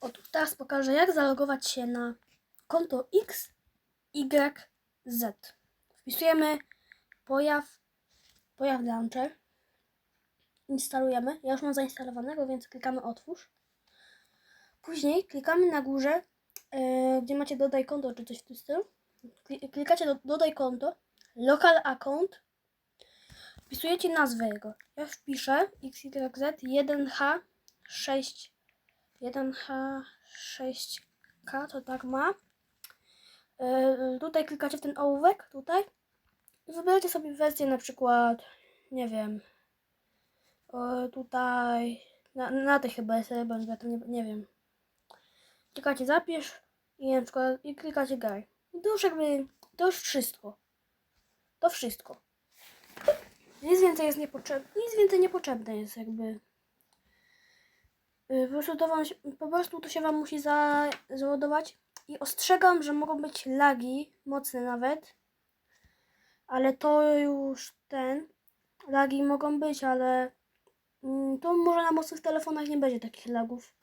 O, tu teraz pokażę, jak zalogować się na konto X, Y, Z. Wpisujemy pojaw, pojaw launcher. Instalujemy. Ja już mam zainstalowanego, więc klikamy otwórz. Później klikamy na górze, e, gdzie macie dodaj konto czy coś w tym stylu. Kli- Klikacie do, dodaj konto, local account. Wpisujecie nazwę jego. Ja wpiszę XYZ 1H6 1H6K, to tak ma. Yy, tutaj klikacie w ten ołówek, tutaj. I sobie wersję na przykład, nie wiem, o, tutaj, na, na tej chyba jest ryba, nie, nie wiem. Klikacie zapisz i na przykład, i klikacie graj. I to już jakby, to już wszystko. To wszystko. Nic więcej jest niepotrzebne, nic więcej niepotrzebne jest jakby. Po prostu, to po prostu to się Wam musi za, załadować. I ostrzegam, że mogą być lagi, mocne nawet. Ale to już ten. Lagi mogą być, ale mm, to może na mocnych telefonach nie będzie takich lagów.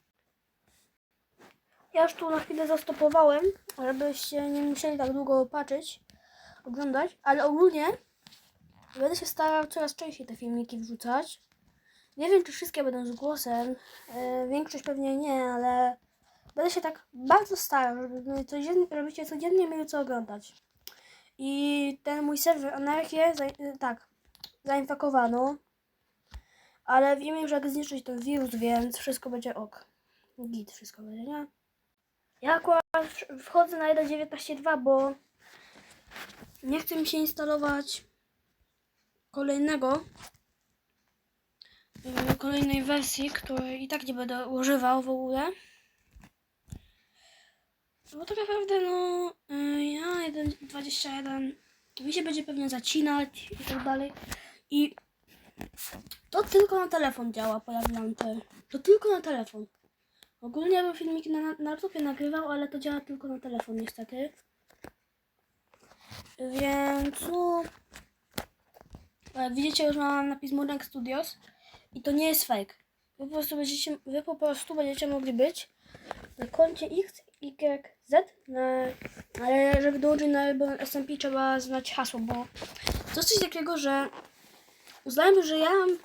Ja już tu na chwilę zastopowałem, żebyście nie musieli tak długo patrzeć, oglądać, ale ogólnie będę się starał coraz częściej te filmiki wrzucać. Nie wiem, czy wszystkie będą z głosem. E, większość pewnie nie, ale będę się tak bardzo starał, żeby codziennie, żebyście codziennie mieli co oglądać. I ten mój serwer Anarchię, e, tak, zainfekowano. Ale wiemy już, jak zniszczyć ten wirus, więc wszystko będzie ok. Git, wszystko będzie, nie? Ja akurat wchodzę na 1.19.2, bo nie chce mi się instalować kolejnego kolejnej wersji, której i tak nie będę używał w ogóle. Bo tak naprawdę, no, y, ja 1.21 mi się będzie pewnie zacinać i tak dalej. I to tylko na telefon działa, pojawiam te. To tylko na telefon. Ogólnie bym filmiki na, na laptopie nagrywał, ale to działa tylko na telefon niestety. Więc no... Widzicie, już mam napis Modern Studios. I to nie jest fake. Wy po prostu będziecie, wy po prostu będziecie mogli być na koncie X, Y, Z, na, ale żeby dołączyć na SMP trzeba znać hasło, bo to coś takiego, że uznałem, że ja mam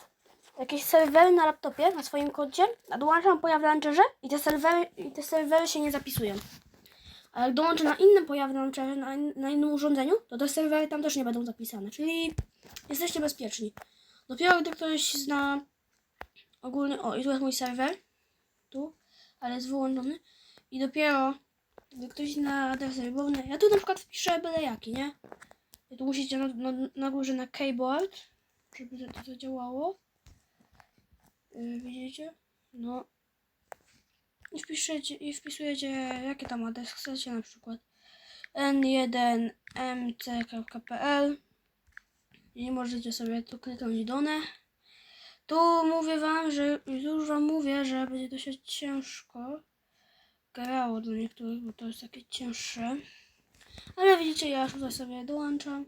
jakieś serwery na laptopie, na swoim koncie, a dołączam pojaw w launcherze i te serwery, i te serwery się nie zapisują. A jak dołączę na innym launcherze, na, in, na innym urządzeniu, to te serwery tam też nie będą zapisane, czyli jesteście bezpieczni. Dopiero gdy ktoś zna ogólny, o i tu jest mój serwer, tu, ale jest wyłączony i dopiero gdy ktoś zna adres serwerowny, ja tu na przykład wpiszę byle jaki, nie? I tu musicie na, na, na górze na keyboard, żeby to, to zadziałało. Yy, widzicie? No. I wpiszecie, i wpisujecie jaki tam adres chcecie, na przykład n1mc.pl i możecie sobie tu kliknąć dane. Tu mówię wam, że już wam mówię, że będzie to się ciężko grało do niektórych, bo to jest takie cięższe. Ale widzicie, ja już tutaj sobie dołączam.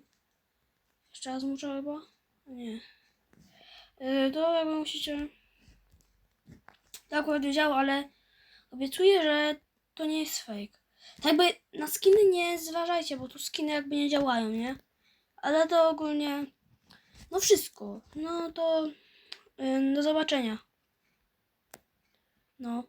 Jeszcze raz muszę chyba? Nie. Yy, to jakby musicie... To akurat nie działa, ale obiecuję, że to nie jest fake. Tak jakby na skiny nie zważajcie, bo tu skiny jakby nie działają, nie? Ale to ogólnie... No wszystko. No to... Do zobaczenia. No.